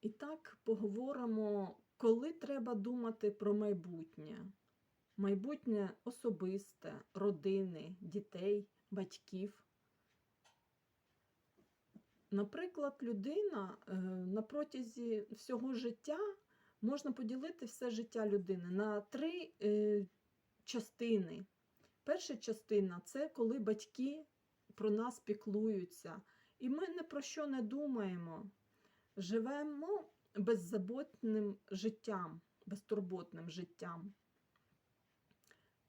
І так поговоримо, коли треба думати про майбутнє. Майбутнє особисте, родини, дітей, батьків. Наприклад, людина е, на протязі всього життя можна поділити все життя людини на три е, частини. Перша частина це коли батьки про нас піклуються, і ми ні про що не думаємо. Живемо беззаботним життям, безтурботним життям.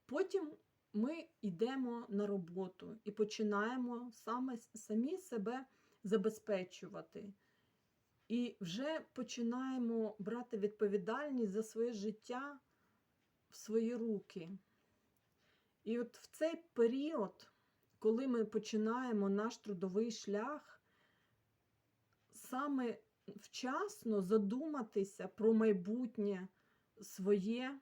Потім ми йдемо на роботу і починаємо саме самі себе забезпечувати. І вже починаємо брати відповідальність за своє життя в свої руки. І от в цей період, коли ми починаємо наш трудовий шлях, саме вчасно задуматися про майбутнє своє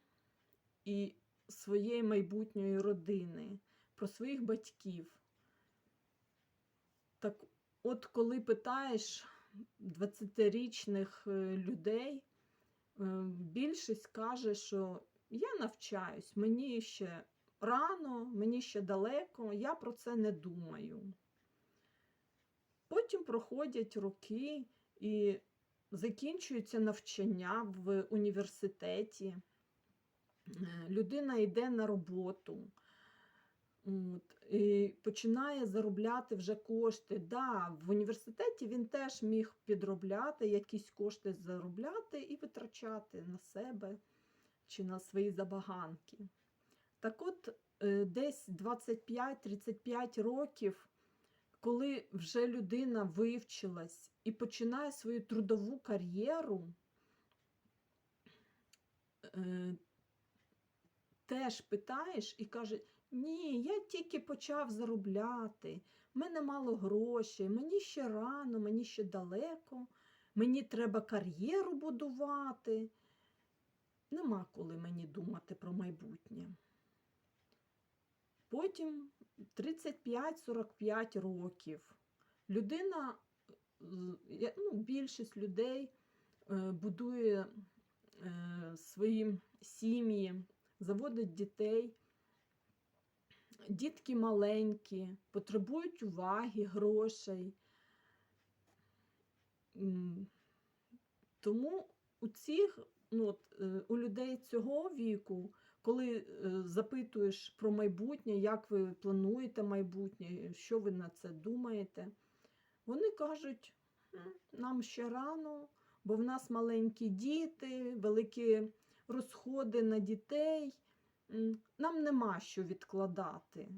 і своєї майбутньої родини, про своїх батьків. Так от коли питаєш 20-річних е, людей, е, більшість каже, що я навчаюсь, мені ще рано, мені ще далеко, я про це не думаю. Потім проходять роки і закінчується навчання в університеті. Е, Людина йде на роботу. От, і починає заробляти вже кошти. Да, в університеті він теж міг підробляти, якісь кошти заробляти і витрачати на себе чи на свої забаганки. Так от, е, десь 25-35 років, коли вже людина вивчилась і починає свою трудову кар'єру, е, теж питаєш і каже: ні, я тільки почав заробляти, в мене мало грошей, мені ще рано, мені ще далеко, мені треба кар'єру будувати. Нема коли мені думати про майбутнє. Потім 35-45 років. Людина, ну, більшість людей е, будує е, свої сім'ї, заводить дітей. Дітки маленькі, потребують уваги, грошей. Тому у цих, ну, от, е, у людей цього віку, коли е, запитуєш про майбутнє, як ви плануєте майбутнє, що ви на це думаєте, вони кажуть, нам ще рано, бо в нас маленькі діти, великі розходи на дітей, нам нема що відкладати.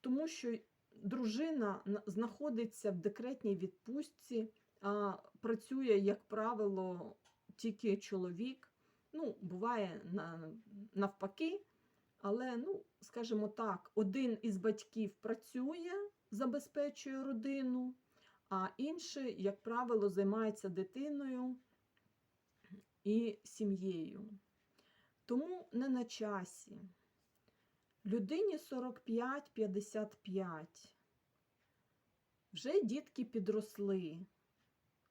Тому що дружина знаходиться в декретній відпустці, а працює, як правило, тільки чоловік. Ну, буває на, навпаки, але, ну, скажімо так, один із батьків працює, забезпечує родину, а інший, як правило, займається дитиною і сім'єю. Тому не на часі. Людині 45-55. Вже дітки підросли.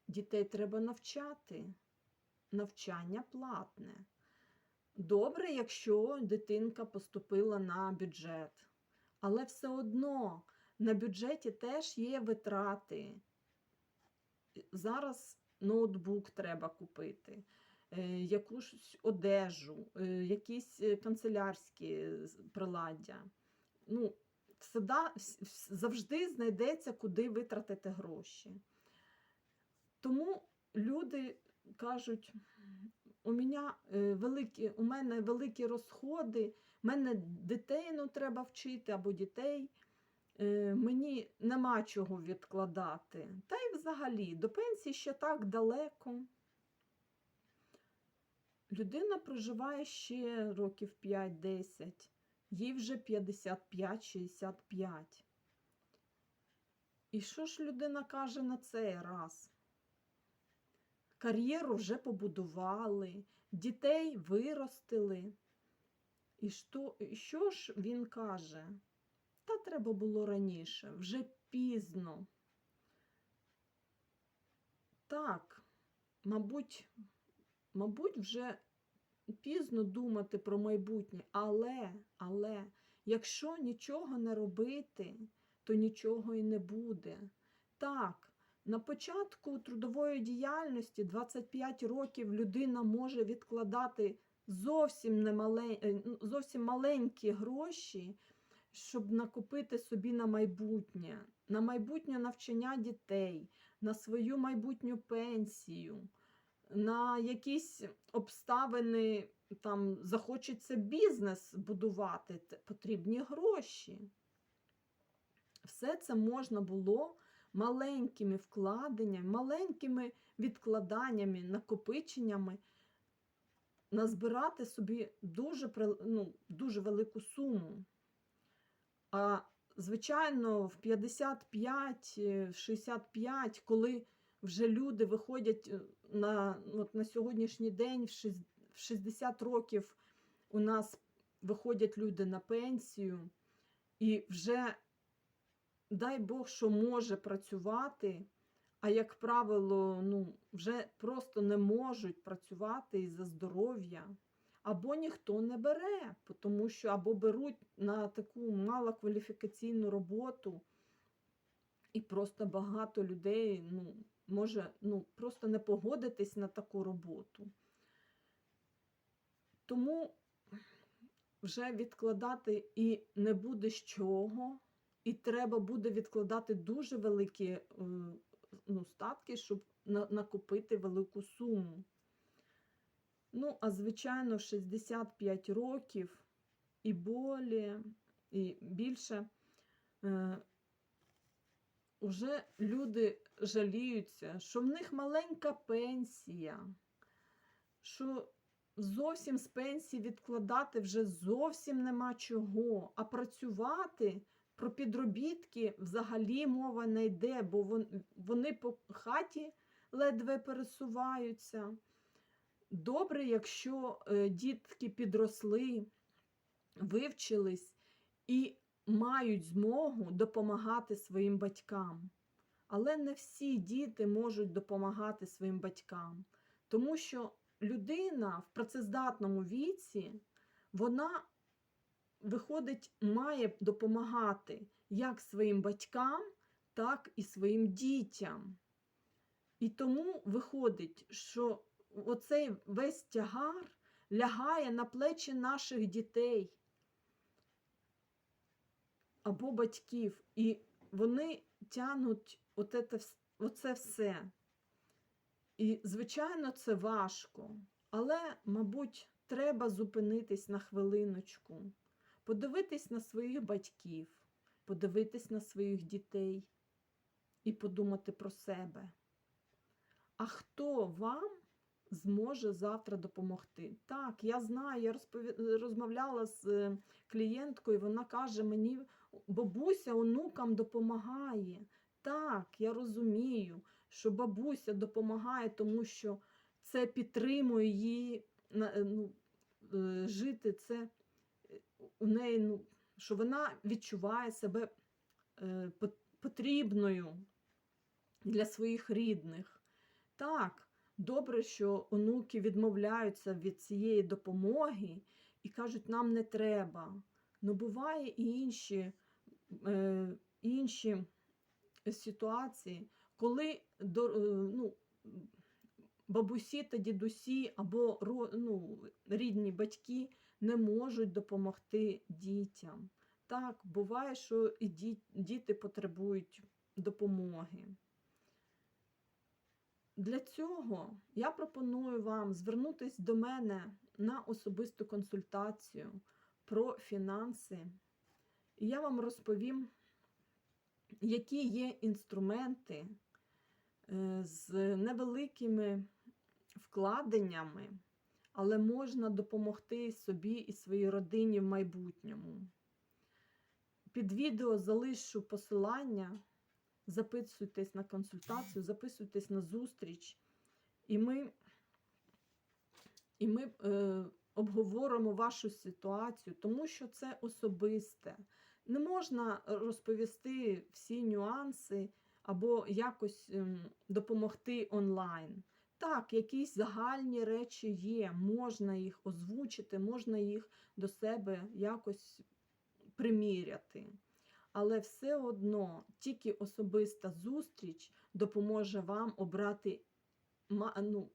Дітей треба навчати. Навчання платне. Добре, якщо дитинка поступила на бюджет. Але все одно на бюджеті теж є витрати. Зараз ноутбук треба купити, е, якусь одежу, е, якісь е, канцелярські приладдя. Ну, завжди знайдеться, куди витратити гроші. Тому люди кажуть, у мене, е, великі, у мене великі розходи, мене дитину треба вчити або дітей. Е, Мені нема чого відкладати. Та й взагалі до пенсії ще так далеко. Людина проживає ще років 5-10, їй вже 55-65. І що ж людина каже на цей раз? Кар'єру вже побудували, дітей виростили. І що, що ж він каже? Та треба було раніше, вже пізно. Так, мабуть, мабуть, вже пізно думати про майбутнє, але, але, якщо нічого не робити, то нічого і не буде. Так, на початку трудової діяльності 25 років людина може відкладати зовсім, немале, е, ну, зовсім маленькі гроші, щоб накопити собі на майбутнє, на майбутнє навчання дітей, на свою майбутню пенсію, на якісь обставини, там захочеться бізнес будувати, потрібні гроші. Все це можна було маленькими вкладеннями, маленькими відкладаннями, накопиченнями назбирати собі дуже, ну, дуже велику суму. А звичайно, в 55, е, в 65, коли вже люди виходять е, на, от на сьогоднішній день, в 60 років у нас виходять люди на пенсію, і вже, дай Бог, що може працювати, а як правило, ну, вже просто не можуть працювати із-за здоров'я. Або ніхто не бере, тому що або беруть на таку малокваліфікаційну роботу, і просто багато людей ну, може ну, просто не погодитись на таку роботу. Тому вже відкладати і не буде з чого, і треба буде відкладати дуже великі е, ну, статки, щоб на- накопити велику суму. Ну, а звичайно, 65 років і болі, і більше. Е, Уже люди жаліються, що в них маленька пенсія, що зовсім з пенсії відкладати вже зовсім нема чого, а працювати про підробітки взагалі мова не йде, бо вон- вони по хаті ледве пересуваються. Добре, якщо е, дітки підросли, вивчились і мають змогу допомагати своїм батькам. Але не всі діти можуть допомагати своїм батькам, тому що людина в працездатному віці, вона виходить, має допомагати як своїм батькам, так і своїм дітям. І тому виходить, що оцей весь тягар лягає на плечі наших дітей або батьків, і вони тягнуть от оце все. І, звичайно, це важко, але, мабуть, треба зупинитись на хвилиночку, подивитись на своїх батьків, подивитись на своїх дітей і подумати про себе. А хто вам зможе завтра допомогти? Так, я знаю, я розмовляла з е, клієнткою, вона каже мені, бабуся онукам допомагає. Так, я розумію, що бабуся допомагає, тому що це підтримує її е, ну, е, жити. Це у неї, ну, що вона відчуває себе е, потрібною для своїх рідних. Так, добре, що онуки відмовляються від цієї допомоги і кажуть, нам не треба. Ну, буває і інші, е, інші ситуації, коли е, ну, бабусі та дідусі або ну, рідні батьки не можуть допомогти дітям. Так, буває, що і діти потребують допомоги. Для цього я пропоную вам звернутися до мене на особисту консультацію про фінанси. І я вам розповім, які є інструменти е, з невеликими вкладеннями, але можна допомогти собі і своїй родині в майбутньому. Під відео залишу посилання. Записуйтесь на консультацію, записуйтесь на зустріч, і ми, і ми е, обговоримо вашу ситуацію, тому що це особисте. Не можна розповісти всі нюанси або якось ем, допомогти онлайн. Так, якісь загальні речі є, можна їх озвучити, можна їх до себе якось приміряти. Але все одно тільки особиста зустріч допоможе вам обрати ну,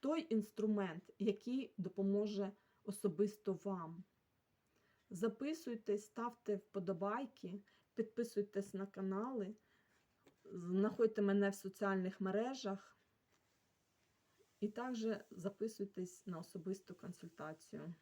той інструмент, який допоможе особисто вам. Записуйтесь, ставте вподобайки, підписуйтесь на канали, знаходьте мене в соціальних мережах і також записуйтесь на особисту консультацію.